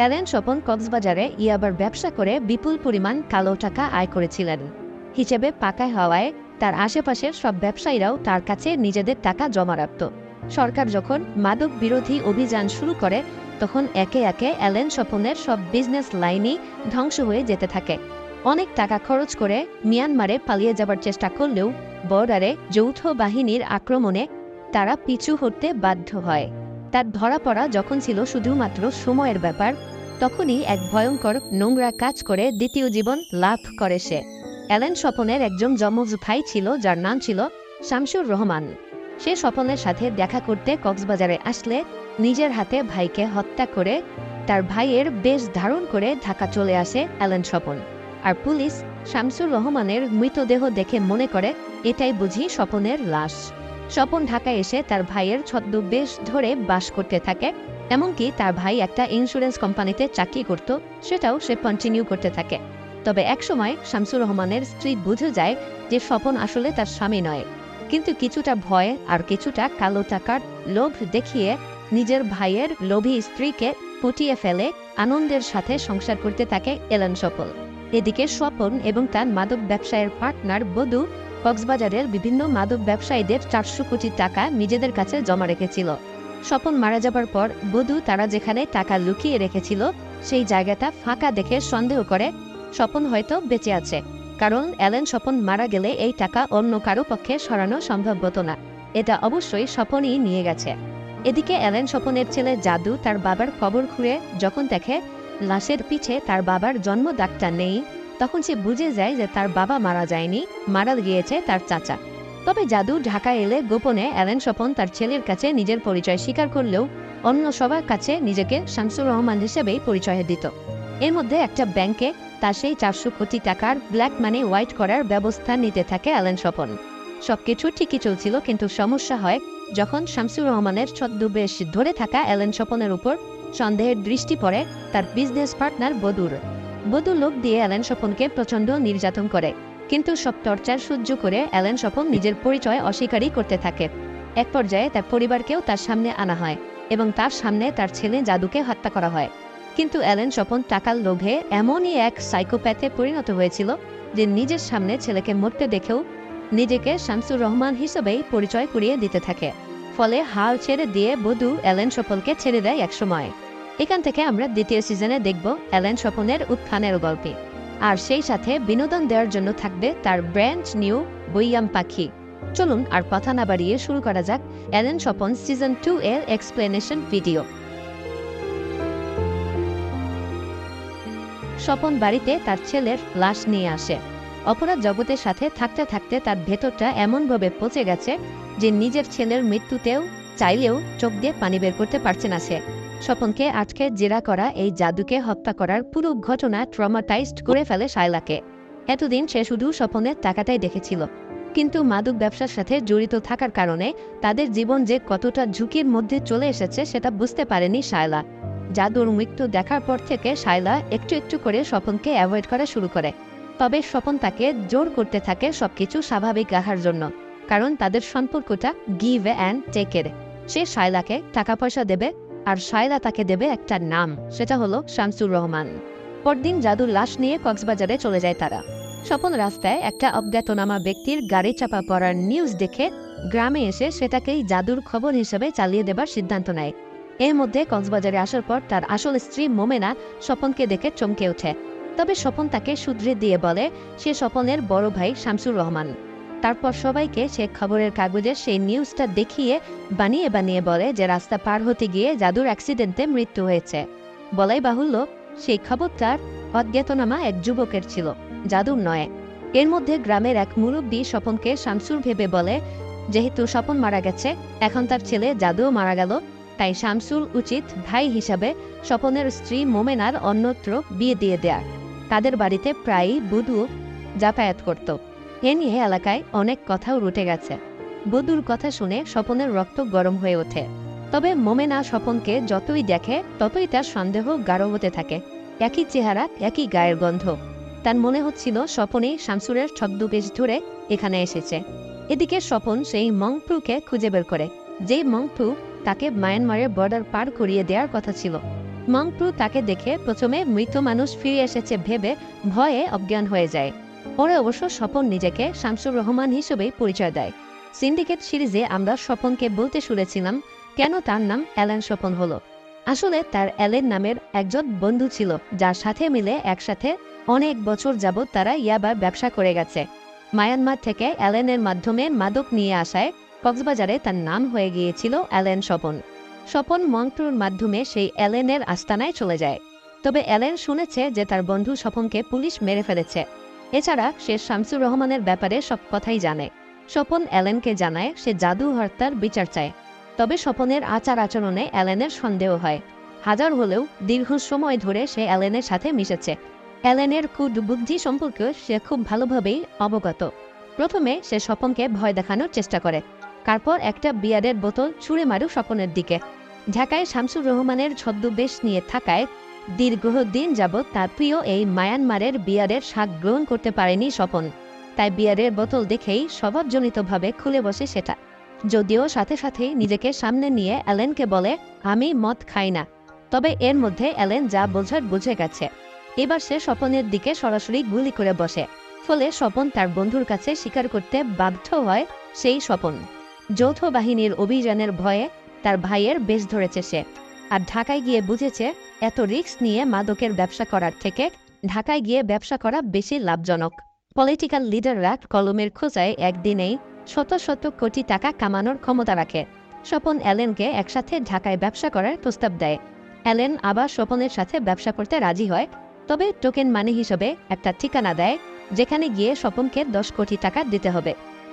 Allen Swapan কক্সবাজারে ইয়াবার ব্যবসা করে বিপুল পরিমাণ কালো টাকা আয় করেছিলেন। হিসেবে পাকায় হওয়ায় তার আশেপাশের সব ব্যবসায়ীরাও তার কাছে নিজেদের টাকা জমা রাখত। সরকার যখন মাদক বিরোধী অভিযান শুরু করে, তখন একে একে অ্যালেন স্বপনের সব বিজনেস লাইনই ধ্বংস হয়ে যেতে থাকে। অনেক টাকা খরচ করে মিয়ানমারে পালিয়ে যাবার চেষ্টা করলেও বর্ডারে যৌথ বাহিনীর আক্রমণে তারা পিছু হতে বাধ্য হয়। তার ধরা পড়া যখন ছিল শুধুমাত্র সময়ের ব্যাপার তখনই এক ভয়ঙ্কর নোংরা কাজ করে দ্বিতীয় জীবন লাভ করে সে। অ্যালেন স্বপনের একজন যমজ ভাই ছিল, যার নাম ছিল শামসুর রহমান। সে স্বপনের সাথে দেখা করতে কক্সবাজারে আসলে নিজের হাতে ভাইকে হত্যা করে তার ভাইয়ের বেশ ধারণ করে ঢাকা চলে আসে অ্যালেন স্বপন। আর পুলিশ শামসুর রহমানের মৃতদেহ দেখে মনে করে, এটাই বুঝি স্বপনের লাশ। স্বপন ঢাকায় এসে তার ভাইয়ের ছদ্মবেশ ধরে বাস করতে থাকে এমনকি তার ভাই একটা ইন্স্যুরেন্স কোম্পানিতে চাকরি করত, সেটাও সে কন্টিনিউ করতে থাকে। তবে একসময় শামসুর রহমানের স্ত্রী বুঝে যায় যে স্বপন আসলে তার স্বামী নয়। কিন্তু কিছুটা ভয় আর কিছুটা কালো টাকার লোভ দেখিয়ে নিজের ভাইয়ের লোভী স্ত্রীকে পটিয়ে ফেলে আনন্দের সাথে সংসার করতে থাকে এলান সফল এদিকে স্বপন এবং তার মাদক ব্যবসায়ের পার্টনার বধু কক্সবাজারের বিভিন্ন মাদক ব্যবসায়ীদের চারশো কোটি টাকা নিজেদের কাছে জমা রেখেছিল। স্বপন মারা যাবার পর বধু তারা যেখানে টাকা লুকিয়ে রেখেছিল, সেই জায়গাটা ফাঁকা দেখে সন্দেহ করে স্বপন হয়তো বেঁচে আছে। কারণ অ্যালেন স্বপন মারা গেলে এই টাকা অন্য কারও পক্ষে সরানো সম্ভব হতো না। এটা অবশ্যই স্বপনই নিয়ে গেছে। এদিকে অ্যালেন স্বপনের ছেলে জাদু তার বাবার খবর খুঁড়ে যখন দেখে লাশের পিছে তার বাবার জন্ম দাগটা নেই, তখন সে বুঝে যায় যে তার বাবা মারা যায়নি, মারা গিয়েছে তার চাচা। তবে জাদু ঢাকা এলে গোপনে অ্যালেন স্বপন তার ছেলের কাছে নিজের পরিচয় স্বীকার করলেও অন্য সবার কাছে নিজেকে শামসুর রহমান হিসেবেই পরিচয় দিত। এর মধ্যে একটা ব্যাংকে তার সেই চারশো কোটি টাকার ব্ল্যাক মানি হোয়াইট করার ব্যবস্থা নিতে থাকে অ্যালেন স্বপন। সবকিছু ঠিকই চলছিল, কিন্তু সমস্যা হয় যখন শামসুর রহমানের ছদ্মবেশ ধরে থাকা অ্যালেন স্বপনের উপর সন্দেহের দৃষ্টি পড়ে তার বিজনেস পার্টনার বদুর। বধু লোক দিয়ে অ্যালেন স্বপনকে প্রচণ্ড নির্যাতন করে। কিন্তু সব টর্চার সহ্য করে অ্যালেন স্বপন নিজের পরিচয় অস্বীকারই করতে থাকে। এক পর্যায়ে তার পরিবারকেও তার সামনে আনা হয় এবং তার সামনে তার ছেলে জাদুকে হত্যা করা হয়। কিন্তু অ্যালেন স্বপন টাকার লোভে এমনই এক সাইকোপ্যাথে পরিণত হয়েছিল যে নিজের সামনে ছেলেকে মরতে দেখেও নিজেকে শামসুর রহমান হিসেবেই পরিচয় করিয়ে দিতে থাকে। ফলে হাল ছেড়ে দিয়ে বধূ অ্যালেন সফলকে ছেড়ে দেয় একসময়। এখান থেকে আমরা দ্বিতীয় সিজনে দেখব অ্যালেন স্বপনের উত্থানের গল্পে। আর সেই সাথে বিনোদন দেওয়ার জন্য থাকবে তার ব্র্যান্ড নিউ বইয়াম পাখি। চলুন আর কথা না বাড়িয়ে শুরু করা যাক অ্যালেন স্বপন সিজন টু এর এক্সপ্লেনেশন ভিডিও। স্বপন বাড়িতে তার ছেলের লাশ নিয়ে আসে। অপরাধ জগতের সাথে থাকতে থাকতে তার ভেতরটা এমনভাবে পচে গেছে যে নিজের ছেলের মৃত্যুতেও চাইলেও চোখ দিয়ে পানি বের করতে পারছে না সে। স্বপনকে আটকে জেরা করা এই জাদুকে হত্যা করার পুরো ঘটনা ট্রমাটাইজড করে ফেলে শায়লাকে। এতদিন সে শুধু স্বপনের টাকাটাই দেখেছিল। কিন্তু মাদক ব্যবসার সাথে জড়িত থাকার কারণে তাদের জীবন যে কতটা ঝুঁকির মধ্যে চলে এসেছে সেটা বুঝতে পারেনি শায়লা। জাদুর মৃত্যু দেখার পর থেকে শায়লা একটু একটু করে স্বপনকে অ্যাভয়েড করা শুরু করে। তবে স্বপন তাকে জোর করতে থাকে সবকিছু স্বাভাবিক রাখার জন্য, কারণ তাদের সম্পর্কটা গিভ অ্যান্ড টেকের। সে শায়লাকে টাকা পয়সা দেবে আর শায়লা তাকে দেবে একটা নাম, সেটা হলো শামসুর রহমান। পরদিন জাদুর লাশ নিয়ে কক্সবাজারে চলে যায় তারা। স্বপন রাস্তায় একটা অজ্ঞাতনামা ব্যক্তির গাড়ি চাপা পড়ার নিউজ দেখে গ্রামে এসে সেটাকেই জাদুর খবর হিসেবে চালিয়ে দেবার সিদ্ধান্ত নেয়। এর মধ্যে কক্সবাজারে আসার পর তার আসল স্ত্রী মোমেনা স্বপনকে দেখে চমকে ওঠে। তবে স্বপন তাকে শুধরে দিয়ে বলে, সে স্বপনের বড় ভাই শামসুর রহমান। তারপর সবাইকে সে খবরের কাগজে সেই নিউজটা দেখিয়ে, বানিয়ে বানিয়ে বলে যে রাস্তা পার হতে গিয়ে জাদুর অ্যাক্সিডেন্টে মৃত্যু হয়েছে। বলাই বাহুল্য, সেই খবরটার অজ্ঞাতনামা এক যুবকের ছিল, জাদুর নয়। এর মধ্যে গ্রামের এক মুরব্বী স্বপনকে শামসুর ভেবে বলে, যেহেতু স্বপন মারা গেছে, এখন তার ছেলে জাদুও মারা গেল, তাই শামসুল উচিত ভাই হিসাবে স্বপনের স্ত্রী মোমেনার অন্যত্র বিয়ে দিয়ে দেয়ার তাদের বাড়িতে প্রায়ই বুধু যাতায়াত করত। এ নিয়ে এলাকায় অনেক কথাও রুটে গেছে। বধুর কথা শুনে স্বপনের রক্ত গরম হয়ে ওঠে। তবে মোমেনা স্বপনকে যতই দেখে, ততই তার সন্দেহ গাঢ় হতে থাকে। একই চেহারা, একই গায়ের গন্ধ। তার মনে হচ্ছিল স্বপনেই শামসুরের ছদ্মবেশ ধরে এখানে এসেছে। এদিকে স্বপন সেই মংপ্রুকে খুঁজে বের করে। যেই মংপ্রু তাকে মায়ানমারের বর্ডার পার করিয়ে দেওয়ার কথা ছিল। মংপ্রু তাকে দেখে প্রথমে মৃত মানুষ ফিরে এসেছে ভেবে ভয়ে অজ্ঞান হয়ে যায়। পরে অবশ্য স্বপন নিজেকে শামসুর রহমান হিসেবেই পরিচয় দেয়। সিন্ডিকেট সিরিজে আমরা স্বপনকে বলতে শুনেছিলাম, কেন তার নাম অ্যালেন স্বপন হলো। আসলে তার অ্যালেন নামের একজন বন্ধু ছিল, যার সাথে মিলে একসাথে অনেক বছর যাবৎ তারা ইয়াবার ব্যবসা করে গেছে। মায়ানমার থেকে অ্যালেনের মাধ্যমে মাদক নিয়ে আসায় কক্সবাজারে তার নাম হয়ে গিয়েছিল অ্যালেন স্বপন। স্বপন মন্ত্রুর মাধ্যমে সেই অ্যালেনের আস্তানায় চলে যায়। তবে অ্যালেন শুনেছে যে তার বন্ধু স্বপনকে পুলিশ মেরে ফেলেছে। এছাড়া সে শামসুর রহমানের ব্যাপারে সব কথাই জানে। স্বপন অ্যালেনকে জানায়, সে জাদু হত্যার বিচার চায়। তবে স্বপনের আচার আচরণে অ্যালেনের সন্দেহ হয়। হাজার হলেও দীর্ঘ সময় ধরে সে অ্যালেনের সাথে মিশেছে। অ্যালেনের কুড বুদ্ধি সম্পর্কে সে খুব ভালোভাবেই অবগত। প্রথমে সে স্বপনকে ভয় দেখানোর চেষ্টা করে। তারপর একটা বিয়ারের বোতল ছুঁড়ে মারু স্বপনের দিকে। ঢাকায় শামসুর রহমানের ছদ্মবেশ নিয়ে থাকায় দীর্ঘ দিন যাবৎ তার প্রিয় এই মায়ানমারের বিয়ারের স্বাদ গ্রহণ করতে পারেনি স্বপন। তাই বিয়ারের বোতল দেখেই স্বভাবজনিতভাবে খুলে বসে সেটা। যদিও সাথে সাথেই নিজেকে সামনে নিয়ে অ্যালেনকে বলে, আমি মদ খাই না। তবে এর মধ্যে অ্যালেন যা বোঝার বুঝে গেছে। এবার সে স্বপনের দিকে সরাসরি গুলি করে বসে। ফলে স্বপন তার বন্ধুর কাছে স্বীকার করতে বাধ্য হয় সেই স্বপন। যৌথ বাহিনীর অভিযানের ভয়ে তার ভাইয়ের বেশ ধরেছে সে। আর ঢাকায় গিয়ে বুঝেছে, এত রিস্ক নিয়ে মাদকের ব্যবসা করার থেকে ঢাকায় গিয়ে ব্যবসা করা বেশি লাভজনক। পলিটিক্যাল লিডাররা কলমের খোঁজায় একদিনেই শত শত কোটি টাকা কামানোর ক্ষমতা রাখে। স্বপন অ্যালেনকে একসাথে ঢাকায় ব্যবসা করার প্রস্তাব দেয়। অ্যালেন আবার স্বপনের সাথে ব্যবসা করতে রাজি হয়, তবে টোকেন মানি হিসেবে একটা ঠিকানা দেয়, যেখানে গিয়ে স্বপনকে দশ কোটি টাকা দিতে হবে।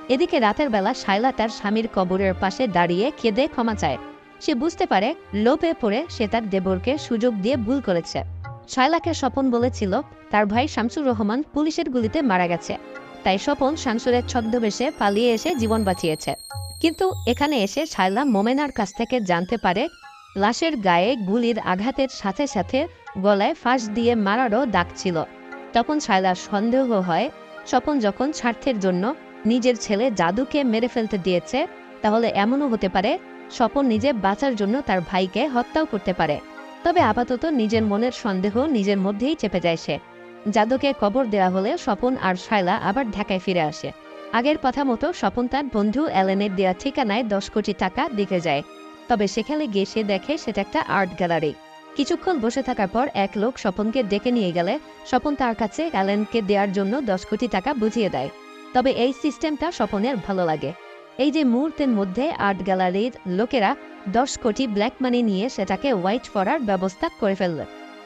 এদিকে রাতের বেলা শায়লা তার স্বামীর কবরের পাশে দাঁড়িয়ে কেঁদে ক্ষমা চায়। সে বুঝতে পারে লোপে পড়ে সে তার দেবরকে সুযোগ দিয়ে ভুল করেছে। শায়লাকে স্বপন বলেছিল, তার ভাই শামসুর রহমান পুলিশের গুলিতে মারা গেছে। তাই স্বপন শামসুরের ছদ্মবেশে পালিয়ে এসে জীবন বাঁচিয়েছে। কিন্তু এখানে এসে শায়লা মোমেনার কাছ থেকে জানতে পারে, লাশের গায়ে গুলির আঘাতের সাথে সাথে গলায় ফাঁস দিয়ে মারারও দাগ ছিল। তখন শায়লার সন্দেহ হয়, স্বপন যখন স্বার্থের জন্য নিজের ছেলে জাদুকে মেরে ফেলতে দিয়েছে, তাহলে এমনও হতে পারে স্বপন নিজে বাঁচার জন্য তার ভাইকে হত্যাও করতে পারে। তবে আপাতত নিজের মনের সন্দেহ নিজের মধ্যেই চেপে যায় সে। জাদুকে কবর দেওয়া হলে স্বপন আর শায়লা আবার ঢাকায় ফিরে আসে। আগের কথা মতো স্বপন তার বন্ধু অ্যালেনের দেওয়া ঠিকানায় দশ কোটি টাকা দিকে যায়। তবে সেখানে গিয়ে সে দেখে সেটা একটা আর্ট গ্যালারি। কিছুক্ষণ বসে থাকার পর এক লোক স্বপনকে ডেকে নিয়ে গেলে স্বপন তার কাছে অ্যালেনকে দেওয়ার জন্য দশ কোটি টাকা বুঝিয়ে দেয়। তবে এই সিস্টেমটা স্বপনের ভালো লাগে। এই যে মুহূর্তের মধ্যে আর্ট গ্যালারির লোকেরা দশ কোটি ব্ল্যাক মানি নিয়ে সেটাকে হোয়াইট করার ব্যবস্থা করে ফেলল।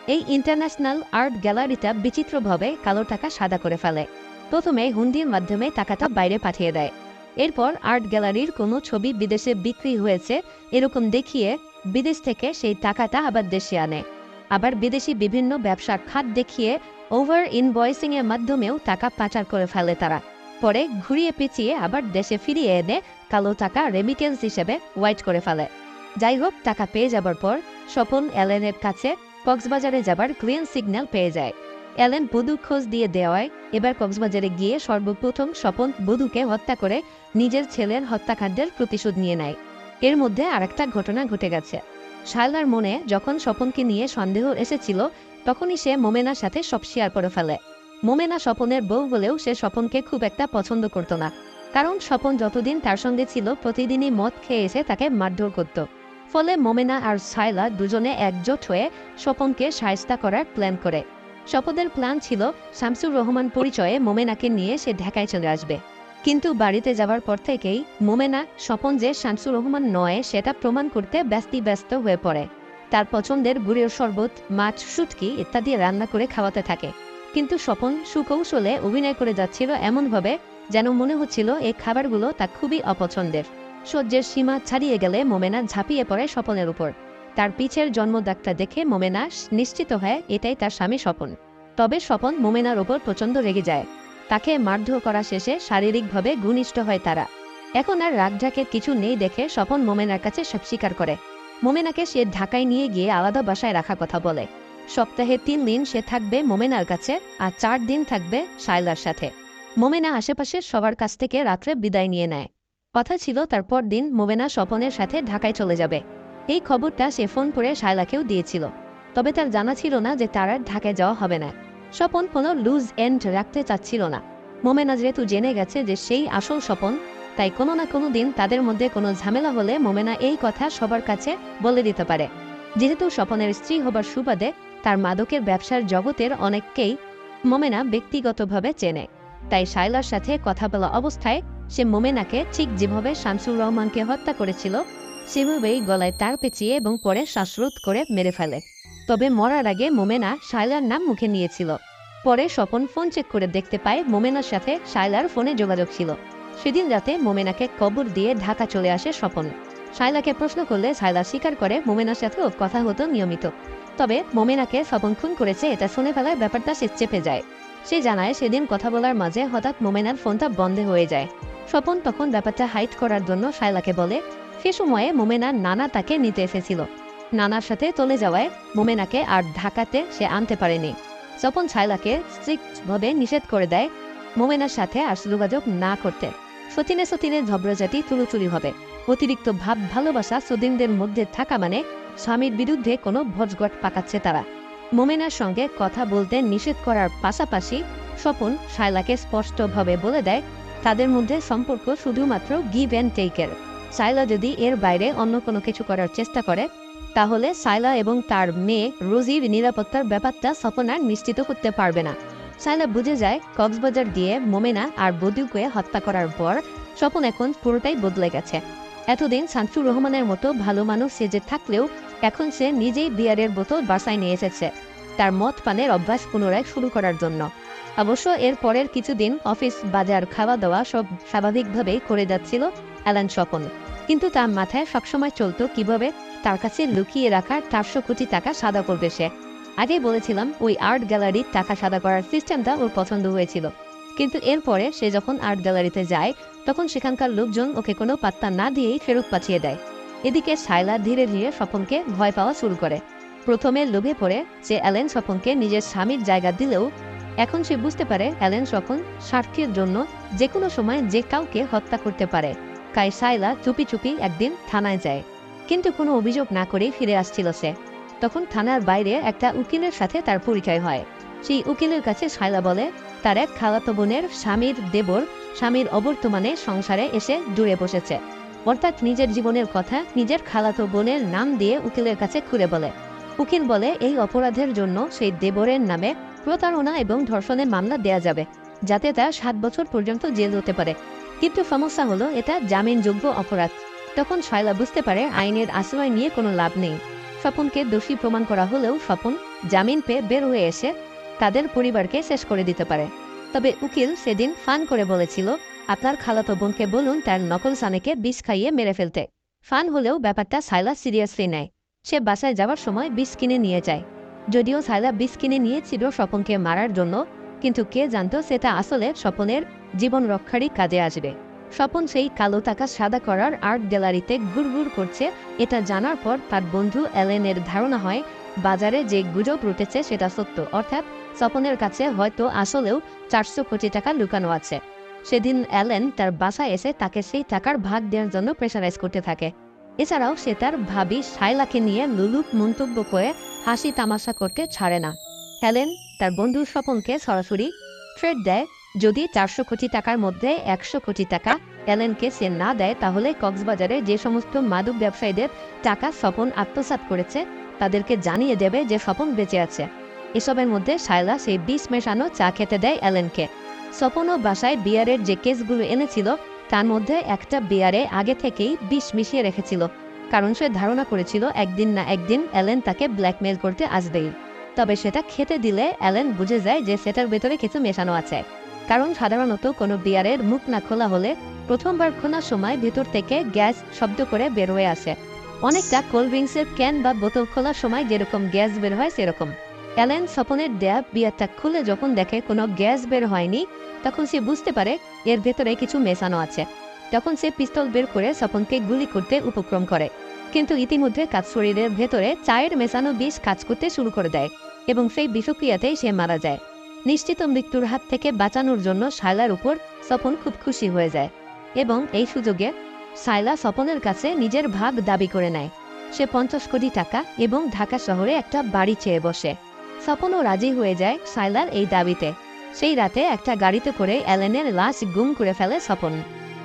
এই ইন্টারন্যাশনাল আর্ট গ্যালারিটা বিচিত্রভাবে কালো টাকা সাদা করে ফেলে। প্রথমে হুন্ডির মাধ্যমে টাকাটা বাইরে পাঠিয়ে দেয়। এরপর আর্ট গ্যালারির কোনো ছবি বিদেশে বিক্রি হয়েছে, এরকম দেখিয়ে বিদেশ থেকে সেই টাকাটা আবার দেশে আনে। আবার বিদেশি বিভিন্ন ব্যবসার খাত দেখিয়ে ওভার ইনভয়েসিং এর মাধ্যমেও টাকা পাচার করে ফেলে তারা। পরে ঘুরিয়ে পিছিয়ে আবার দেশে ফিরিয়ে এনে কালো টাকা রেমিটেন্স হিসেবে হোয়াইট করে ফেলে। যাই হোক, টাকা পেয়ে যাবার পর স্বপন অ্যালেনের কাছে কক্সবাজারে যাবার গ্রিন সিগন্যাল পেয়ে যায়। অ্যালেন বধু খোঁজ দিয়ে দেওয়ায় এবার কক্সবাজারে গিয়ে সর্বপ্রথম স্বপন বধুকে হত্যা করে নিজের ছেলের হত্যাকাণ্ডের প্রতিশোধ নিয়ে নেয়। এর মধ্যে আরেকটা ঘটনা ঘটে গেছে। শায়লার মনে যখন স্বপনকে নিয়ে সন্দেহ এসেছিল, তখনই সে মোমেনার সাথে সব শেয়ার করে ফেলে। মোমেনা স্বপনের বউ বলেও সে স্বপনকে খুব একটা পছন্দ করত না। কারণ স্বপন যতদিন তার সঙ্গে ছিল, প্রতিদিনই মদ খেয়ে এসে তাকে মারধর করত। ফলে মোমেনা আর সাইলা দুজনে একজোট হয়ে স্বপনকে সায়স্তা করার প্ল্যান করে। স্বপনের প্ল্যান ছিল, শামসুর রহমান পরিচয়ে মোমেনাকে নিয়ে সে ঢাকায় চলে আসবে। কিন্তু বাড়িতে যাওয়ার পর থেকেই মোমেনা, স্বপন যে শামসুর রহমান নয়, সেটা প্রমাণ করতে ব্যস্তি ব্যস্ত হয়ে পড়ে। তার পছন্দের গুড়ের শরবত, মাছ, সুটকি ইত্যাদি রান্না করে খাওয়াতে থাকে। কিন্তু স্বপন সুকৌশলে অভিনয় করে যাচ্ছিল এমনভাবে, যেন মনে হচ্ছিল এই খাবারগুলো তা খুবই অপছন্দের। সহ্যের সীমা ছাড়িয়ে গেলে মোমেনা ঝাঁপিয়ে পড়ে স্বপনের উপর। তার পিছের জন্মদাগটা দেখে মোমেনা নিশ্চিত হয় এটাই তার স্বামী স্বপন। তবে স্বপন মোমেনার ওপর প্রচণ্ড রেগে যায়। তাকে মারধর করা শেষে শারীরিকভাবে ঘনিষ্ঠ হয় তারা। এখন আর রাগঢাকের কিছু নেই দেখে স্বপন মোমেনার কাছে সব স্বীকার করে। মোমেনাকে সে ঢাকায় নিয়ে গিয়ে আলাদা বাসায় রাখা কথা বলে। সপ্তাহে তিন দিন সে থাকবে মোমেনার কাছে আর চার দিন থাকবে শায়লার সাথে। মোমেনা আশেপাশের সবার কাছ থেকে রাত্রে বিদায় নিয়ে নেয়। কথা ছিল তারপর দিন মোমেনা স্বপনের সাথে ঢাকায় চলে যাবে। এই খবরটা সে ফোন করে শায়লাকেও দিয়েছিল। তবে তার জানা ছিল না যে তার আর ঢাকায় যাওয়া হবে না। স্বপন কোনো লুজ এন্ড রাখতে চাচ্ছিল না। মোমেনা যেহেতু জেনে গেছে যে সেই আসল স্বপন, তাই কোনো না কোনো দিন তাদের মধ্যে কোনো ঝামেলা হলে মোমেনা এই কথা সবার কাছে বলে দিতে পারে। যেহেতু স্বপনের স্ত্রী হবার সুবাদে তার মাদকের ব্যবসার জগতের অনেককেই মোমেনা ব্যক্তিগতভাবে চেনে। তাই শাইলার সাথে কথা বলা অবস্থায় সে মোমেনাকে ঠিক যেভাবে শামসুর রহমানকে হত্যা করেছিল, সেভাবেই গলায় তার পেঁচিয়ে এবং পরে শ্বাসরোধ করে মেরে ফেলে। তবে মরার আগে মোমেনা শাইলার নাম মুখে নিয়েছিল। পরে স্বপন ফোন চেক করে দেখতে পায় মোমেনার সাথে শাইলার ফোনে যোগাযোগ ছিল। সেদিন রাতে মোমেনাকে কবর দিয়ে ঢাকা চলে আসে স্বপন। শাইলাকে প্রশ্ন করলে শাইলা স্বীকার করে মোমেনার সাথেও কথা হতো নিয়মিত। তবে মোমেনাকে স্বপন করেছে এটা শুনে ফেলার ব্যাপারটা সে চেপে যায়। সে জানায় সেদিন কথা বলার মাঝে হঠাৎ মোমেনার ফোনটা বন্ধ হয়ে যায়। স্বপন তখন ব্যাপারটা হাইট করার জন্য শাইলাকে বলে, সে সময়ে মোমেনার নানা তাকে নিতে এসেছিল। নানার সাথে চলে যাওয়ায় মোমেনাকে আর ঢাকাতে সে আনতে পারেনি। স্বপন শাইলাকে স্ট্রিক্টভাবে নিষেধ করে দেয় মোমেনার সাথে আর যোগাযোগ না করতে। সতিনে সতিনে ঝগড়াঝাটি চুলোচুলি হবে। অতিরিক্ত ভাব ভালোবাসা সদিনদের মধ্যে থাকা মানে স্বামীর বিরুদ্ধে কোনো ভজগট পাকাচ্ছে তারা। মোমেনার সঙ্গে কথা বলতে নিষেধ করার পাশাপাশি স্বপন শায়লাকে স্পষ্টভাবে বলে দেয়, তাদের মধ্যে সম্পর্ক শুধুমাত্র গিভ অ্যান্ড টেকের সাইলা যদি এর বাইরে অন্য কোনো কিছু করার চেষ্টা করে, তাহলে সাইলা এবং তার মেয়ে রোজির নিরাপত্তার ব্যাপারটা স্বপন আর নিশ্চিত করতে পারবে না। সাইলা বুঝে যায়, কক্সবাজার দিয়ে মোমেনা আর বদিউকে হত্যা করার পর স্বপন এখন পুরোটাই বদলে গেছে। এতদিন শামসুর রহমানের মতো ভালো মানুষ সেজে থাকলেও এখন সে নিজেই বিয়ারের বোতল বাসায় নিয়ে এসেছে। তার মদ পানের অভ্যাস পুনরায় শুরু করার জন্য। অবশ্য এর পরের কিছুদিন অফিস, বাজার খাওয়া দাওয়া সব স্বাভাবিকভাবেই করে যাচ্ছিল অ্যালান স্বপন। কিন্তু তার মাথায় সবসময় চলতো কীভাবে তার কাছে লুকিয়ে রাখার চারশো কোটি টাকা সাদা করবে সে। আগে বলেছিলাম ওই আর্ট গ্যালারির টাকা সাদা করার সিস্টেমটা ওর পছন্দ হয়েছিল। কিন্তু এরপরে সে যখন আর্ট গ্যালারিতে যায়, তখন সেখানকার লোকজন ওকে কোনো পাত্তা না দিয়েই ফেরত পাঠিয়ে দেয়। এদিকে শায়লা ধীরে ধীরে স্বপনকে ভয় পাওয়া শুরু করে। প্রথমে লোভে পড়ে যে অ্যালেন স্বপনকে নিজের স্বামীর জায়গা দিলেও, এখন সে বুঝতে পারে অ্যালেন স্বপন স্বার্থের জন্য যে কোনো সময় যে কাউকে হত্যা করতে পারে। তাই শায়লা চুপি চুপি একদিন থানায় যায়। কিন্তু কোনো অভিযোগ না করেই ফিরে আসছিল সে। তখন থানার বাইরে একটা উকিলের সাথে তার পরিচয় হয়। সেই উকিলের কাছে শায়লা বলে তার এক খালাতো বোনের স্বামীর দেবর স্বামীর অবর্তমানে সংসারে এসে জুড়ে বসেছে। অর্থাৎ নিজের জীবনের কথা নিজের খালাতো বোনের নাম দিয়ে উকিলের কাছে খুলে বলে। উকিল বলে, এই অপরাধের জন্য সেই দেবরের নামে প্রতারণা এবং ধর্ষণের মামলা দেয়া যাবে, যাতে তার সাত বছর পর্যন্ত জেল হতে পারে। কিন্তু সমস্যা হলো, এটা জামিনযোগ্য অপরাধ। তখন শায়লা বুঝতে পারে, আইনের আশ্রয় নিয়ে কোনো লাভ নেই। স্বপনকে দোষী প্রমাণ করা হলেও স্বপন জামিন পেয়ে বের হয়ে এসে তাদের পরিবারকে শেষ করে দিতে পারে। তবে উকিল সেদিন ফান করে বলেছিল, আপনার খালাতো বোনকে বলুন তার নকল সানেকে বিষ খাইয়ে মেরে ফেলতে। ফান হলেও ব্যাপারটা সাইলা সিরিয়াসলি নেয়। সে বাসায় যাওয়ার সময় বিষ কিনে নিয়ে যায়। যদিও সাইলা বিষ কিনে নিয়েছিল স্বপনকে মারার জন্য, কিন্তু কে জানতো সেটা আসলে স্বপনের জীবন রক্ষারই কাজে আসবে। স্বপন সেই কালো টাকা সাদা করার আর্ট গ্যালারিতে ঘুরঘুর করছে, এটা জানার পর তার বন্ধু অ্যালেনের ধারণা হয়, বাজারে যে গুজব রুটেছে সেটা সত্য, অর্থাৎ স্বপনের কাছে হয়তো আসলেও চারশো কোটি টাকা লুকানো আছে। সেদিন অ্যালেন তার বাসায় এসে তাকে সেই টাকার ভাগ দেওয়ার জন্য প্রেশারাইজ করতে থাকে। এছাড়াও সে তার ভাবি শাইলাকে নিয়ে লুলুপ মন্তব্য করে হাসি তামাশা করতে ছাড়ে না। অ্যালেন তার বন্ধু স্বপনকে সরাসরি থ্রেড দেয়, যদি চারশো কোটি টাকার মধ্যে একশো কোটি টাকা অ্যালেনকে সে না দেয়, তাহলে কক্সবাজারে যে সমস্ত মাদক ব্যবসায়ীদের টাকা স্বপন আত্মসাৎ করেছে, তাদেরকে জানিয়ে দেবে যে স্বপন বেঁচে আছে। এসবের মধ্যে শায়লা সেই বিষ মেশানো চা খেতে দেয় অ্যালেনকে। স্বপনও বাসায় বিয়ারের যে কেসগুলো এনেছিল, তার মধ্যে একটা বিয়ারে আগে থেকেই বিষ মিশিয়ে রেখেছিল, কারণ সে ধারণা করেছিল একদিন না একদিন অ্যালেন তাকে ব্ল্যাকমেল করতে আসবেই। তবে সেটা খেতে দিলে অ্যালেন বুঝে যায় যে সেটার ভেতরে কিছু মেশানো আছে, কারণ সাধারণত কোনো বিয়ারের মুখ না খোলা হলে প্রথমবার খোলার সময় ভেতর থেকে গ্যাস শব্দ করে বের হয়ে আসে। অনেকটা কোল্ড ড্রিঙ্কসের ক্যান বা বোতল খোলার সময় যেরকম গ্যাস বের হয় সেরকম। অ্যালেন স্বপনের দেয়া বিয়ারটা খুলে যখন দেখে কোনো গ্যাস বের হয়নি, তখন সে বুঝতে পারে এর ভেতরে কিছু মেশানো আছে। তখন সে পিস্তল বের করে স্বপনকে গুলি করতে উপক্রম করে। কিন্তু ইতিমধ্যে কাজ শরীরের ভেতরে চায়ের মেশানো বিষ কাজ করতে শুরু করে দেয় এবং সেই বিষক্রিয়াতেই সে মারা যায়। নিশ্চিত মৃত্যুর হাত থেকে বাঁচানোর জন্য শায়লার উপর স্বপন খুব খুশি হয়ে যায় এবং এই সুযোগে শায়লা স্বপনের কাছে নিজের ভাগ দাবি করে নেয়। সে পঞ্চাশ কোটি টাকা এবং ঢাকা শহরে একটা বাড়ি চেয়ে বসে। স্বপনও রাজি হয়ে যায় সাইলার এই দাবিতে। সেই রাতে একটা গাড়িতে করে অ্যালেনের লাশ গুম করে ফেলে স্বপন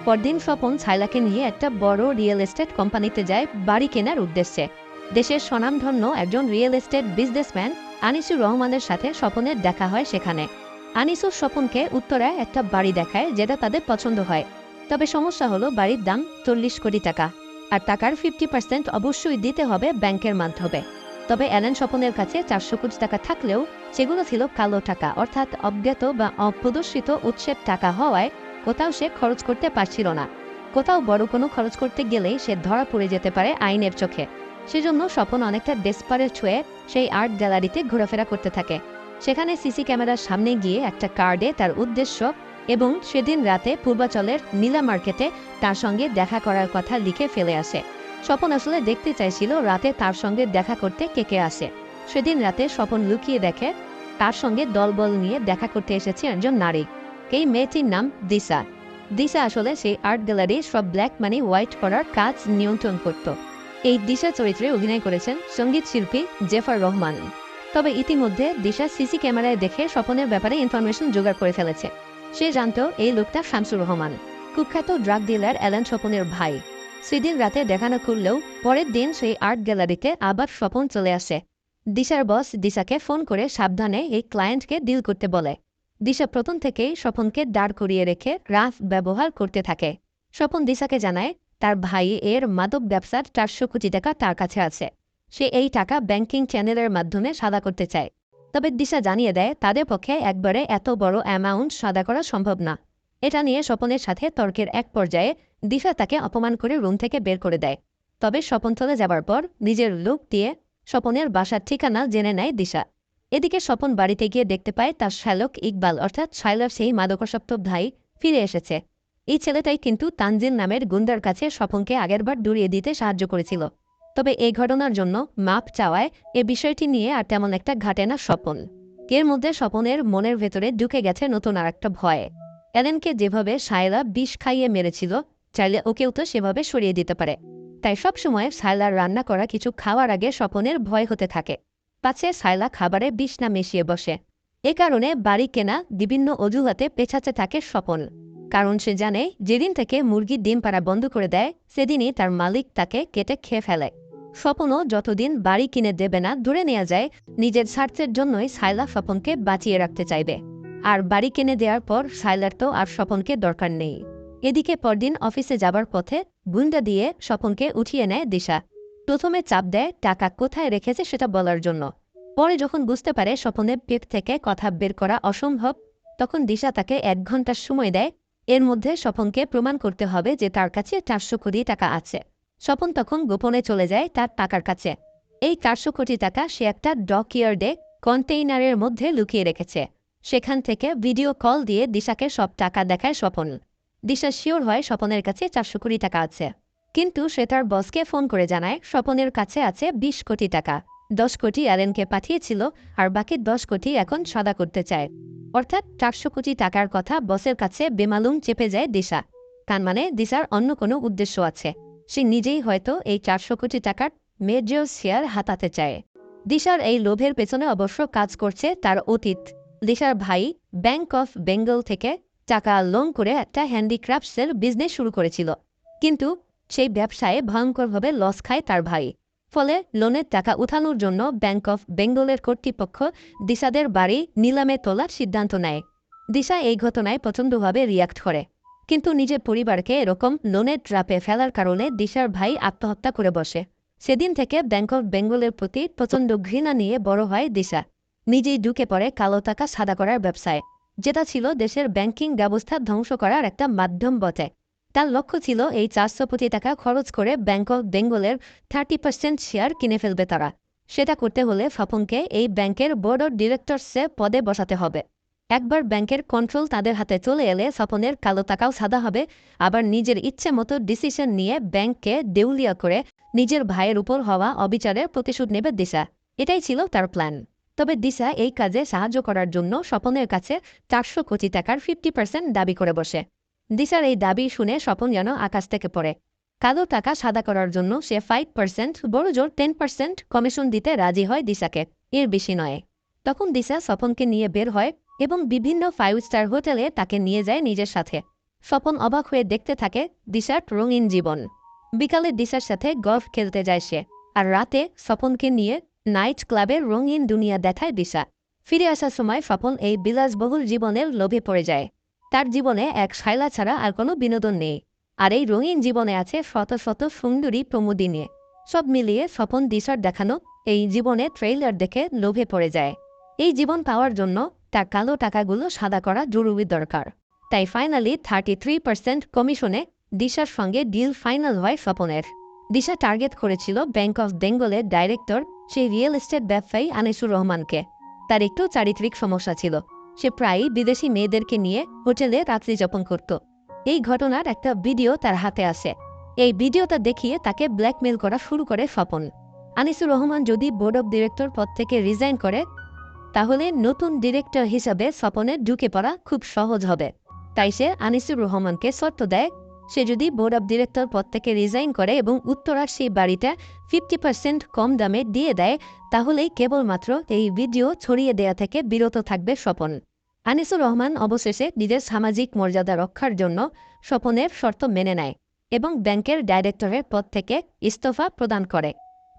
পরদিন স্বপন সাইলাকে নিয়ে একটা বড় রিয়েল এস্টেট কোম্পানিতে যায় বাড়ি কেনার উদ্দেশ্যে। দেশের স্বনামধন্য একজন রিয়েল এস্টেট বিজনেসম্যান আনিসুর রহমানের সাথে স্বপনের দেখা হয় সেখানে। আনিসুর স্বপনকে উত্তরায় একটা বাড়ি দেখায় যেটা তাদের পছন্দ হয়। তবে সমস্যা হলো বাড়ির দাম চল্লিশ কোটি টাকা। আর টাকার ফিফটি পার্সেন্ট অবশ্যই দিতে হবে ব্যাংকের মাধ্যমে। তবে অ্যালেন স্বপনের কাছে চারশো কোটি টাকা থাকলেও সেগুলো ছিল কালো টাকা, অর্থাৎ অজ্ঞাত বা অপ্রদর্শিত উৎসের টাকা হওয়ায় কোথাও সে খরচ করতে পারছিল না। কোথাও বড় কোনো খরচ করতে গেলেই সে ধরা পড়ে যেতে পারে আইনের চোখে। সেজন্য স্বপন অনেকটা ডেসপারে ছুঁয়ে সেই আর্ট গ্যালারিতে ঘোরাফেরা করতে থাকে। সেখানে সিসি ক্যামেরার সামনে গিয়ে একটা কার্ডে তার উদ্দেশ্য এবং সেদিন রাতে পূর্বাচলের নীলা মার্কেটে তার সঙ্গে দেখা করার কথা লিখে ফেলে আসে। স্বপন আসলে দেখতে চাইছিল রাতে তার সঙ্গে দেখা করতে কে কে আসে। সেদিন রাতে স্বপন লুকিয়ে দেখে, তার সঙ্গে দলবল নিয়ে দেখা করতে এসেছে একজন নারী। এই মেয়েটির নাম দিশা। দিশা আসলে সেই আর্ট গ্যালারি সব ব্ল্যাক মানি হোয়াইট করার কাজ নিয়ন্ত্রণ করত। এই দিশা চরিত্রে অভিনয় করেছেন সংগীত শিল্পী জেফার রহমান। তবে ইতিমধ্যে দিশা সিসি ক্যামেরায় দেখে স্বপনের ব্যাপারে ইনফরমেশন জোগাড় করে ফেলেছে। সে জানত এই লোকটা শামসুর রহমান, কুখ্যাত ড্রাগ ডিলার অ্যালান স্বপনের ভাই। সেদিন রাতে দেখানো করলেও পরের দিন সেই আর্ট গ্যালারিতে আবার স্বপন চলে আসে। দিশার বস দিশাকে ফোন করে সাবধানে এই ক্লায়েন্টকে ডিল করতে বলে। দিশা প্রথম থেকেই স্বপনকে দাঁড় করিয়ে রেখে রাফ ব্যবহার করতে থাকে। স্বপন দিশাকে জানায়, তার ভাই এর মাদক ব্যবসার চারশো কোটি টাকা তার কাছে আছে। সে এই টাকা ব্যাংকিং চ্যানেলের মাধ্যমে সাদা করতে চায়। তবে দিশা জানিয়ে দেয়, তাদের পক্ষে একবারে এত বড় অ্যামাউন্ট সাদা করা সম্ভব না। এটা নিয়ে স্বপনের সাথে তর্কের এক পর্যায়ে দিশা তাকে অপমান করে রুম থেকে বের করে দেয়। তবে স্বপন চলে যাবার পর নিজের লুক দিয়ে স্বপনের বাসার ঠিকানা জেনে নেয় দিশা। এদিকে স্বপন বাড়িতে গিয়ে দেখতে পায় তার শ্যালক ইকবাল, অর্থাৎ শাইলার সেই মাদকাসক্ত ভাই, ফিরে এসেছে। এই ছেলেটাই কিন্তু তানজিল নামের গুন্ডার কাছে স্বপনকে আগেরবার দূরিয়ে দিতে সাহায্য করেছিল। তবে এই ঘটনার জন্য মাপ চাওয়ায় এ বিষয়টি নিয়ে আর তেমন একটা ঘাটে না স্বপন। এর মধ্যে স্বপনের মনের ভেতরে ঢুকে গেছে নতুন আর একটা ভয়। অ্যালেনকে যেভাবে সায়লা বিষ খাইয়ে মেরেছিল চাইলে ওকেও তো সেভাবে সরিয়ে দিতে পারে। তাই সবসময় সায়লার রান্না করা কিছু খাওয়ার আগে স্বপনের ভয় হতে থাকে। পাছে সায়লা খাবারে বিষ না মিশিয়ে বসে। এ কারণে বাড়ি কেনা বিভিন্ন অজুহাতে পেছাতে থাকে স্বপন। কারণ সে জানে, যেদিন থেকে মুরগি ডিম পাড়া বন্ধ করে দেয়, সেদিনই তার মালিক তাকে কেটে খেয়ে ফেলে। স্বপনও যতদিন বাড়ি কিনে দেবে না, ধরে নেওয়া যায়, নিজের স্বার্থের জন্যই সাইলা স্বপনকে বাঁচিয়ে রাখতে চাইবে। আর বাড়ি কিনে দেওয়ার পর সাইলার তো আর স্বপনকে দরকার নেই। এদিকে পরদিন অফিসে যাবার পথে গুন্ডা দিয়ে স্বপনকে উঠিয়ে নেয় দিশা। প্রথমে চাপ দেয়, টাকা কোথায় রেখেছে সেটা বলার জন্য। পরে যখন বুঝতে পারে স্বপনের পেট থেকে কথা বের করা অসম্ভব, তখন দিশা তাকে এক ঘণ্টার সময় দেয়। এর মধ্যে স্বপনকে প্রমাণ করতে হবে যে তার কাছে চারশো কোটি টাকা আছে। স্বপন তখন গোপনে চলে যায় তার টাকার কাছে। এই চারশো কোটি টাকা সে একটা ডকইয়ার্ডে কন্টেইনারের মধ্যে লুকিয়ে রেখেছে। সেখান থেকে ভিডিও কল দিয়ে দিশাকে সব টাকা দেখায় স্বপন। দিশা শিওর হয় স্বপনের কাছে চারশো কোটি টাকা আছে। কিন্তু সে তার বসকে ফোন করে জানায়, স্বপনের কাছে আছে ২০ কোটি টাকা। দশ কোটি অ্যালেনকে পাঠিয়েছিল আর বাকি দশ কোটি এখন সাদা করতে চায়। অর্থাৎ চারশো কোটি টাকার কথা বসের কাছে বেমালুম চেপে যায় দিশা। তার মানে দিশার অন্য কোনো উদ্দেশ্য আছে। সে নিজেই হয়তো এই চারশো কোটি টাকার মেজর শেয়ার হাতাতে চায়। দিশার এই লোভের পেছনে অবশ্য কাজ করছে তার অতীত। দিশার ভাই ব্যাংক অফ বেঙ্গল থেকে টাকা লোন করে একটা হ্যান্ডিক্রাফটসের বিজনেস শুরু করেছিল। কিন্তু সেই ব্যবসায় ভয়ঙ্করভাবে লস খায় তার ভাই। ফলে লোনের টাকা উঠানোর জন্য ব্যাংক অফ বেঙ্গলের কর্তৃপক্ষ দিশাদের বাড়ি নিলামে তোলার সিদ্ধান্ত নেয়। দিশা এই ঘটনায় প্রচণ্ডভাবে রিয়াক্ট করে। কিন্তু নিজের পরিবারকে এরকম লোনের ট্রাপে ফেলার কারণে দিশার ভাই আত্মহত্যা করে বসে। সেদিন থেকে ব্যাংক অফ বেঙ্গলের প্রতি প্রচণ্ড ঘৃণা নিয়ে বড় হয় দিশা। নিজেই ঢুকে পড়ে কালো টাকা সাদা করার ব্যবসায়। যেটা ছিল দেশের ব্যাংকিং ব্যবস্থা ধ্বংস করার একটা মাধ্যম বটে। তার লক্ষ্য ছিল এই চারশো কোটি টাকা খরচ করে ব্যাংক অফ বেঙ্গলের থার্টি পার্সেন্ট শেয়ার কিনে ফেলবে তারা। সেটা করতে হলে ফাপনকে এই ব্যাংকের বোর্ড অফ ডিরেক্টরসে পদে বসাতে হবে। একবার ব্যাংকের কন্ট্রোল তাদের হাতে চলে এলে স্বপনের কালো টাকাও সাদা হবে। আবার নিজের ইচ্ছে মতো ডিসিশন নিয়ে ব্যাংককে দেউলিয়া করে নিজের ভাইয়ের উপর হওয়া অবিচারের প্রতিশোধ নেবে দিশা। এটাই ছিল তার প্ল্যান তবে দিশা এই কাজে সাহায্য করার জন্য স্বপনের কাছে চারশো কোটি টাকার ফিফটি পার্সেন্ট দাবি করে বসে। দিশার এই দাবি শুনে স্বপন যেন আকাশ থেকে পড়ে। কালো টাকা সাদা করার জন্য সে ফাইভ পার্সেন্ট, বড় জোর টেন পার্সেন্ট কমিশন দিতে রাজি হয় দিশাকে, এর বেশি নয়। তখন দিশা স্বপনকে নিয়ে বের হয় এবং বিভিন্ন ফাইভ স্টার হোটেলে তাকে নিয়ে যায় নিজের সাথে। স্বপন অবাক হয়ে দেখতে থাকে দিশার রঙিন জীবন। বিকালে দিশার সাথে গল্ফ খেলতে যায় সে, আর রাতে স্বপনকে নিয়ে নাইট ক্লাবের রঙিন দুনিয়া দেখায় দিশা। ফিরে আসার সময় স্বপন এই বিলাসবহুল জীবনের লোভে পড়ে যায়। তার জীবনে এক শায়লা ছাড়া আর কোনো বিনোদন নেই। আর এই রঙিন জীবনে আছে শত শত সুন্দরী প্রমোদিনী। সব মিলিয়ে স্বপন দিশার দেখানো এই জীবনে ট্রেইলার দেখে লোভে পড়ে যায়। এই জীবন পাওয়ার জন্য তার কালো টাকাগুলো সাদা করা জরুরি দরকার। তাই ফাইনালি থার্টি থ্রি পার্সেন্ট কমিশনে দিশার সঙ্গে ডিল ফাইনাল হয় স্বপনের দিশা টার্গেট করেছিল ব্যাংক অফ বেঙ্গলের ডাইরেক্টর সেই রিয়েল এস্টেট ব্যবসায়ী আনিসুর রহমানকে। তার একটু চারিত্রিক সমস্যা ছিল। সে প্রায়ই বিদেশি মেয়েদেরকে নিয়ে হোটেলে রাত্রি যাপন করত। এই ঘটনার একটা ভিডিও তার হাতে আসে। এই ভিডিওটা দেখিয়ে তাকে ব্ল্যাকমেল করা শুরু করে স্বপন। আনিসুর রহমান যদি বোর্ড অব ডিরেক্টর পদ থেকে রিজাইন করে, তাহলে নতুন ডিরেক্টর হিসাবে স্বপনের ঢুকে পড়া খুব সহজ হবে। তাই সে আনিসুর রহমানকে শর্ত দেয় সে যদি বোর্ড অব ডিরেক্টর পদ থেকে রিজাইন করে এবং উত্তরার সেই বাড়িটা ফিফটি পার্সেন্ট কম দামে দিয়ে দেয়, তাহলেই কেবলমাত্র এই ভিডিও ছড়িয়ে দেয়া থেকে বিরত থাকবে স্বপন। আনিসুর রহমান অবশেষে নিজের সামাজিক মর্যাদা রক্ষার জন্য স্বপনের শর্ত মেনে নেয় এবং ব্যাংকের ডাইরেক্টরের পদ থেকে ইস্তফা প্রদান করে।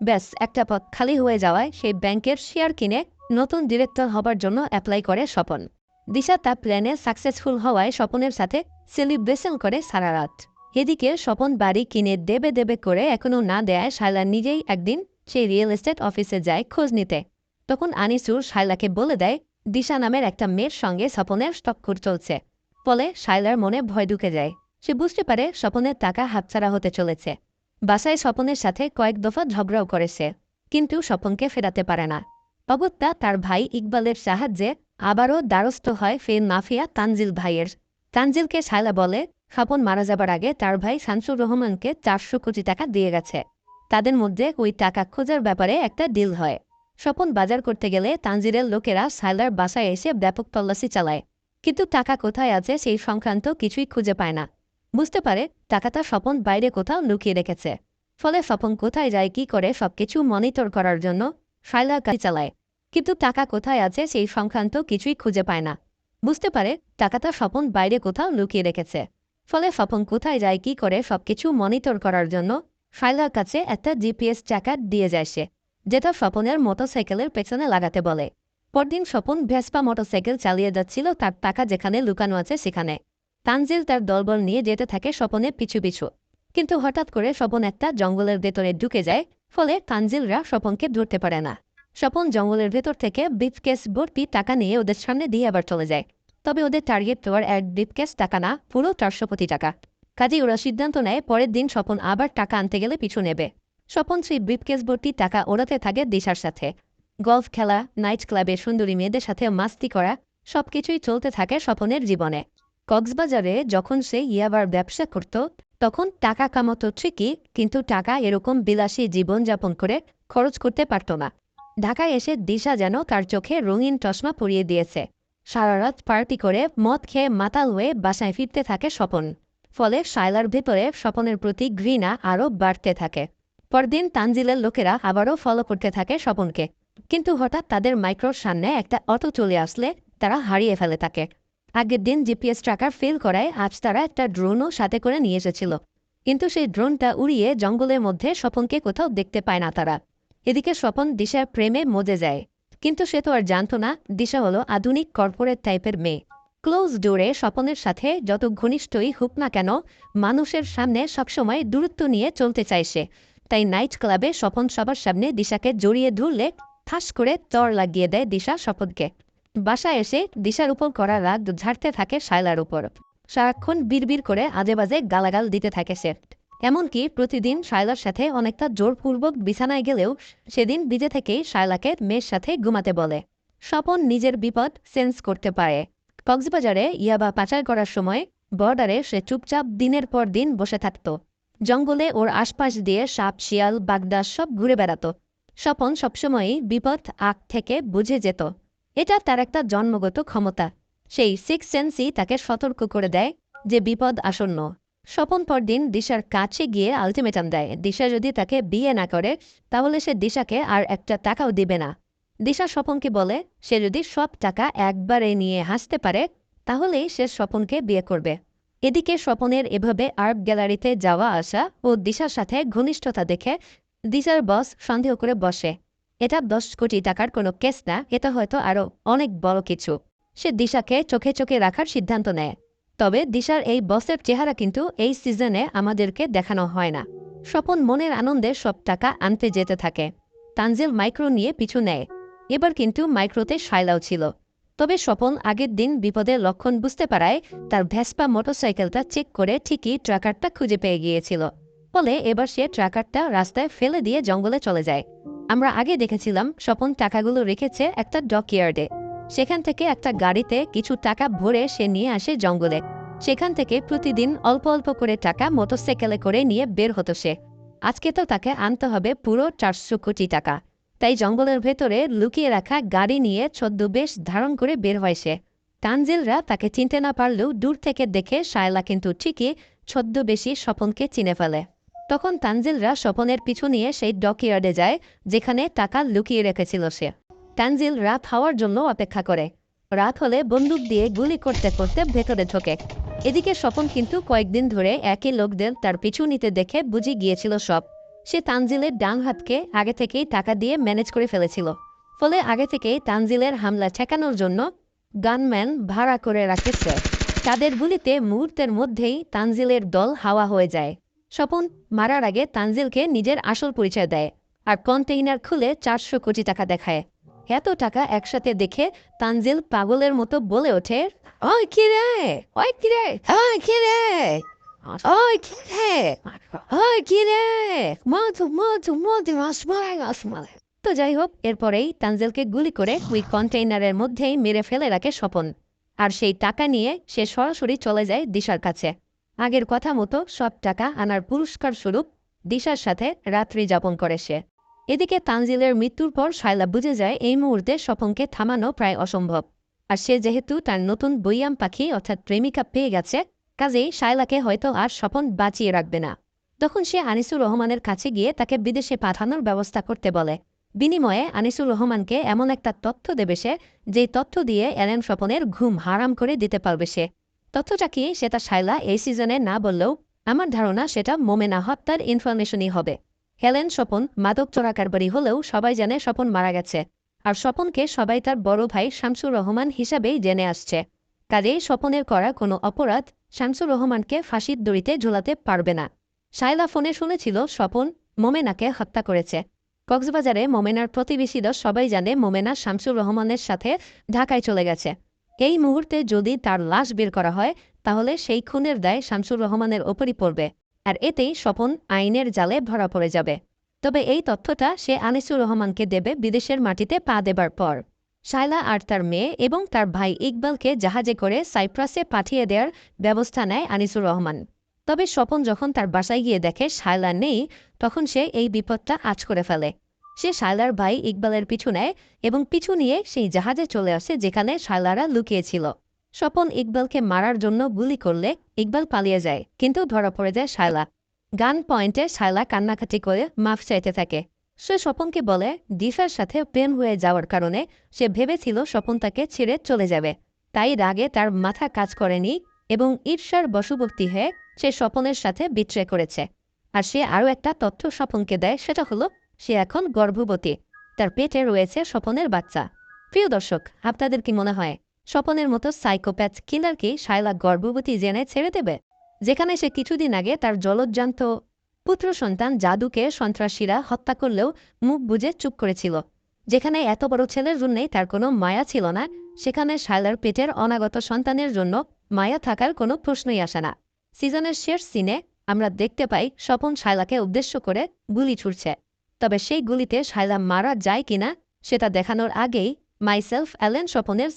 ব্যাস, একটা পদ খালি হয়ে যাওয়ায় সেই ব্যাংকের শেয়ার কিনে নতুন ডিরেক্টর হবার জন্য অ্যাপ্লাই করে স্বপন। দিশা তার প্ল্যানে সাকসেসফুল হওয়ায় স্বপনের সাথে সেলিব্রেশন করে সারা রাত। এদিকে স্বপন বাড়ি কিনে দেবে দেবে করে এখনও না দেয় শায়লা নিজেই একদিন সেই রিয়েল এস্টেট অফিসে যায় খোঁজ নিতে। তখন আনিসুর শায়লাকে বলে দেয়, দিশা নামের একটা মেয়ের সঙ্গে স্বপনের টক্কর চলছে। ফলে শায়লার মনে ভয় ঢুকে যায়। সে বুঝতে পারে স্বপনের টাকা হাতছাড়া হতে চলেছে। বাসায় স্বপনের সাথে কয়েক দফা ঝগড়াও করেছে কিন্তু স্বপনকে ফেরাতে পারে না। অগত্যা তার ভাই ইকবালের সাহায্যে আবারও দ্বারস্থ হয় ফের মাফিয়া তানজিল ভাইয়ের। তানজিলকে সায়লা বলে স্বপন মারা যাবার আগে তার ভাই শামসুর রহমানকে চারশো কোটি টাকা দিয়ে গেছে। তাদের মধ্যে ওই টাকা খোঁজার ব্যাপারে একটা ডিল হয়। স্বপন বাজার করতে গেলে তানজিরের লোকেরা সাইলার বাসায় এসে ব্যাপক তল্লাশি চালায়। কিন্তু টাকা কোথায় আছে সেই সংক্রান্ত কিছুই খুঁজে পায় না। বুঝতে পারে, টাকাটা স্বপন বাইরে কোথাও লুকিয়ে রেখেছে। ফলে স্বপন কোথায় যায়, কি করে সবকিছু মনিটর করার জন্য সাইলার কাজ চালায়। কিন্তু টাকা কোথায় আছে সেই সংক্রান্ত কিছুই খুঁজে পায় না। বুঝতে পারে, টাকাটা স্বপন বাইরে কোথাও লুকিয়ে রেখেছে। ফলে স্বপন কোথায় যায়, কি করে সবকিছু মনিটর করার জন্য সাইলার কাছে একটা জিপিএস ট্র্যাকার দিয়ে যায় সে, যেটা স্বপনের মোটরসাইকেলের পেছনে লাগাতে বলে। পরদিন স্বপন ভেসপা মোটরসাইকেল চালিয়ে যাচ্ছিল তার টাকা যেখানে লুকানো আছে সেখানে। তানজিল তার দলবল নিয়ে যেতে থাকে স্বপনের পিছু পিছু। কিন্তু হঠাৎ করে স্বপন একটা জঙ্গলের ভেতরে ঢুকে যায়, ফলে তানজিলরা স্বপনকে ধরতে পারে না। স্বপন জঙ্গলের ভেতর থেকে ব্রিফকেস ভর্তি টাকা নিয়ে ওদের সামনে দিয়ে আবার চলে যায়। তবে ওদের টার্গেট দেওয়ার এক ব্রিফকেস টাকা না, পুরো চারশো কোটি টাকা। কাজেই ওরা সিদ্ধান্ত নেয়, পরের দিন স্বপন আবার টাকা আনতে গেলে পিছু নেবে। স্বপন সেই ব্রিফকেস ভর্তি টাকা ওড়াতে থাকে দিশার সাথে। গলফ খেলা, নাইট ক্লাবে সুন্দরী মেয়েদের সাথে মাস্তি করা, সবকিছুই চলতে থাকে স্বপনের জীবনে। কক্সবাজারে যখন সে ইয়াবার ব্যবসা করত, তখন টাকা কামাতো ঠিকই, কিন্তু টাকা এরকম বিলাসী জীবনযাপন করে খরচ করতে পারত না। ঢাকায় এসে দিশা যেন তার চোখে রঙিন চশমা পরিয়ে দিয়েছে। সারারাত পার্টি করে মদ খেয়ে মাতাল হয়ে বাসায় ফিরতে থাকে স্বপন। ফলে শায়লার ভেতরে স্বপনের প্রতি ঘৃণা আরও বাড়তে থাকে। পরদিন তানজিলের লোকেরা আবারও ফলো করতে থাকে স্বপনকে। কিন্তু হঠাৎ তাদের মাইক্রোর সামনে একটা অটো চলে আসলে তারা হারিয়ে ফেলে থাকে আগের দিন জিপিএস ট্র্যাকার ফেল করায় আজ তারা একটা ড্রোনও সাথে করে নিয়ে এসেছিল। কিন্তু সেই ড্রোনটা উড়িয়ে জঙ্গলের মধ্যে স্বপনকে কোথাও দেখতে পায় না তারা। এদিকে স্বপন দিশার প্রেমে মজে যায়। কিন্তু সে তো আর জানত না, দিশা হলো আধুনিক কর্পোরেট টাইপের মেয়ে। ক্লোজ ডোরে স্বপনের সাথে যত ঘনিষ্ঠই হোক না কেন, মানুষের সামনে সবসময় দূরত্ব নিয়ে চলতে চায় সে। তাই নাইট ক্লাবে স্বপন সবার সামনে দিশাকে জড়িয়ে ধরলে ঠাস করে চর লাগিয়ে দেয় দিশা স্বপনকে। বাসায় এসে দিশার উপর করা রাগ ঝাড়তে থাকে শায়লার উপর। সারাক্ষণ বিড়বিড় করে আজে বাজে গালাগাল দিতে থাকে সে। এমনকি প্রতিদিন শায়লার সাথে অনেকটা জোরপূর্বক বিছানায় গেলেও সেদিন বিজে থেকেই শায়লাকে মেয়ের সাথে ঘুমাতে বলে। স্বপন নিজের বিপদ সেন্স করতে পারে। কক্সবাজারে ইয়াবা পাচার করার সময় বর্ডারে সে চুপচাপ দিনের পর দিন বসে থাকত। জঙ্গলে ওর আশপাশ দিয়ে সাপ, শিয়াল, বাগদা সব ঘুরে বেড়াত। স্বপন সবসময়ই বিপদ আগ থেকে বুঝে যেত। এটা তার একটা জন্মগত ক্ষমতা। সেই সিক্স সেন্সই তাকে সতর্ক করে দেয় যে বিপদ আসন্ন। স্বপন পরদিন দিশার কাছে গিয়ে আলটিমেটাম দেয়। দিশা যদি তাকে বিয়ে না করে, তাহলে সে দিশাকে আর একটা টাকাও দিবে না। দিশা স্বপনকে বলে, সে যদি সব টাকা একবারে নিয়ে হাসতে পারে, তাহলেই সে স্বপনকে বিয়ে করবে। এদিকে স্বপনের এভাবে আর্ট গ্যালারিতে যাওয়া আসা ও দিশার সাথে ঘনিষ্ঠতা দেখে দিশার বস সন্দেহ করে বসে। এটা দশ কোটি টাকার কোনো কেস না, এটা হয়তো আরও অনেক বড় কিছু। সে দিশাকে চোখে চোখে রাখার সিদ্ধান্ত নেয়। তবে দিশার এই বসের চেহারা কিন্তু এই সিজনে আমাদেরকে দেখানো হয় না। স্বপন মনের আনন্দে সব টাকা আনতে যেতে থাকে। তানজিল মাইক্রো নিয়ে পিছু নেয়। এবার কিন্তু মাইক্রোতে শাইলাও ছিল। তবে স্বপন আগের দিন বিপদের লক্ষণ বুঝতে পারায় তার ভ্যাসপা মোটরসাইকেলটা চেক করে ঠিকই ট্রাকারটা খুঁজে পেয়ে গিয়েছিল। ফলে এবার সে ট্রাকারটা রাস্তায় ফেলে দিয়ে জঙ্গলে চলে যায়। আমরা আগে দেখেছিলাম স্বপন টাকাগুলো রেখেছে একটা ডকইয়ার্ডে। সেখান থেকে একটা গাড়িতে কিছু টাকা ভরে সে নিয়ে আসে জঙ্গলে। সেখান থেকে প্রতিদিন অল্প অল্প করে টাকা মোটরসাইকেলে করে নিয়ে বের হতো সে। আজকে তো তাকে আনতে হবে পুরো চারশো কোটি টাকা। তাই জঙ্গলের ভেতরে লুকিয়ে রাখা গাড়ি নিয়ে ছদ্মবেশ ধারণ করে বের হয় সে। তানজিলরা তাকে চিনতে না পারলেও দূর থেকে দেখে শায়লা কিন্তু ঠিকই ছদ্মবেশী স্বপনকে চিনে ফেলে। তখন তানজিলরা স্বপনের পিছু নিয়ে সেই ডকইয়ার্ডে যায়, যেখানে টাকা লুকিয়ে রেখেছিল সে। তানজিল রাত হওয়ার জন্য অপেক্ষা করে। রাত হলে বন্দুক দিয়ে গুলি করতে করতে ভেতরে ঢোকে। এদিকে স্বপন কিন্তু কয়েকদিন ধরে একই লোকদের তার পিছু নিতে দেখে বুঝে গিয়েছিল সব। সে তানজিলের ডান হাতকে আগে থেকেই টাকা দিয়ে ম্যানেজ করে ফেলেছিল। ফলে আগে থেকেই তানজিলের হামলা ঠেকানোর জন্য গানম্যান ভাড়া করে রাখেছে। তাদের গুলিতে মুহূর্তের মধ্যেই তানজিলের দল হাওয়া হয়ে যায়। স্বপন মারার আগে তানজিলকে নিজের আসল পরিচয় দেয় আর কন্টেইনার খুলে চারশো কোটি টাকা দেখায়। এত টাকা একসাথে দেখে তানজিল পাগলের মতো বলে ওঠে তো যাই হোক, এরপরেই তানজিলকে গুলি করে ওই কন্টেইনারের মধ্যেই মেরে ফেলে রাখে স্বপন। আর সেই টাকা নিয়ে সে সরাসরি চলে যায় দিশার কাছে। আগের কথা মতো সব টাকা আনার পুরস্কার স্বরূপ দিশার সাথে রাত্রি যাপন করে সে। এদিকে তানজিলের মৃত্যুর পর শায়লা বুঝে যায় এই মুহূর্তে স্বপনকে থামানো প্রায় অসম্ভব। আর সে যেহেতু তার নতুন বইয়াম পাখি, অর্থাৎ প্রেমিকা পেয়ে গেছে, কাজেই শায়লাকে হয়তো আর স্বপন বাঁচিয়ে রাখবে না। তখন সে আনিসুর রহমানের কাছে গিয়ে তাকে বিদেশে পাঠানোর ব্যবস্থা করতে বলে। বিনিময়ে আনিসুর রহমানকে এমন একটা তথ্য দেবে সে, যেই তথ্য দিয়ে এলেন স্বপনের ঘুম হারাম করে দিতে পারবে সে। তথ্যটা কি সেটা শায়লা এই সিজনে না বললেও, আমার ধারণা সেটা মোমেনা হত্যার ইনফরমেশনই হবে। হেলেন স্বপন মাদক চোরাকারবারি হলেও সবাই জানে স্বপন মারা গেছে। আর স্বপনকে সবাই তার বড় ভাই শামসুর রহমান হিসাবেই জেনে আসছে। কাজেই স্বপনের করা কোনো অপরাধ শামসুর রহমানকে ফাঁসির দড়িতে ঝোলাতে পারবে না। শায়লা ফোনে শুনেছিল, স্বপন মোমেনাকে হত্যা করেছে। কক্সবাজারে মোমেনার প্রতিবেশীরা সবাই জানে মোমেনা শামসুর রহমানের সাথে ঢাকায় চলে গেছে। এই মুহূর্তে যদি তার লাশ বের করা হয়, তাহলে সেই খুনের দায় শামসুর রহমানের ওপরই পড়বে। আর এতেই স্বপন আইনের জালে ধরা পড়ে যাবে। তবে এই তথ্যটা সে আনিসুর রহমানকে দেবে বিদেশের মাটিতে পা দেবার পর। শায়লা আর তার মেয়ে এবং তার ভাই ইকবালকে জাহাজে করে সাইপ্রাসে পাঠিয়ে দেওয়ার ব্যবস্থা নেয় আনিসুর রহমান। তবে স্বপন যখন তার বাসায় গিয়ে দেখে শায়লা নেই, তখন সে এই বিপদটা আজ করে ফেলে। সে শায়লার ভাই ইকবালের পিছু নেয় এবং পিছু নিয়ে সেই জাহাজে চলে আসে যেখানে শায়লারা লুকিয়েছিল। স্বপন ইকবালকে মারার জন্য গুলি করলে ইকবাল পালিয়ে যায়, কিন্তু ধরা পড়ে যায় শায়লা। গান পয়েন্টে শায়লা কান্নাকাটি করে মাফ চাইতে থাকে। সে স্বপনকে বলে, দিশার সাথে প্রেম হয়ে যাওয়ার কারণে সে ভেবেছিল স্বপন তাকে ছেড়ে চলে যাবে। তাই রাগে তার মাথা কাজ করেনি এবং ঈর্ষার বশবর্তী হয়ে সে স্বপনের সাথে বিট্রে করেছে। আর সে আরও একটা তথ্য স্বপনকে দেয়, সেটা হলো, সে এখন গর্ভবতী। তার পেটে রয়েছে স্বপনের বাচ্চা। প্রিয় দর্শক, আপনাদের কি মনে হয়? স্বপনের মতো সাইকোপ্যাথ কিলারকে শায়লা গর্ভবতী জেনে ছেড়ে দেবে, যেখানে সে কিছুদিন আগে তার জলজ্জান্ত পুত্র সন্তান জাদুকে সন্ত্রাসীরা হত্যা করলেও মুখ বুঝে চুপ করেছিল, যেখানে এত বড় ছেলের জন্যেই তার কোনো মায়া ছিল না, সেখানে শায়লার পেটের অনাগত সন্তানের জন্য মায়া থাকার কোনো প্রশ্নই আসে না। সিজনের শেষ সিনে আমরা দেখতে পাই স্বপন শায়লাকে উদ্দেশ্য করে গুলি ছুটছে তবে সেই গুলিতে শায়লা মারা যায় কিনা সেটা দেখানোর আগেই মাইসেলফ অ্যালেন স্বপনের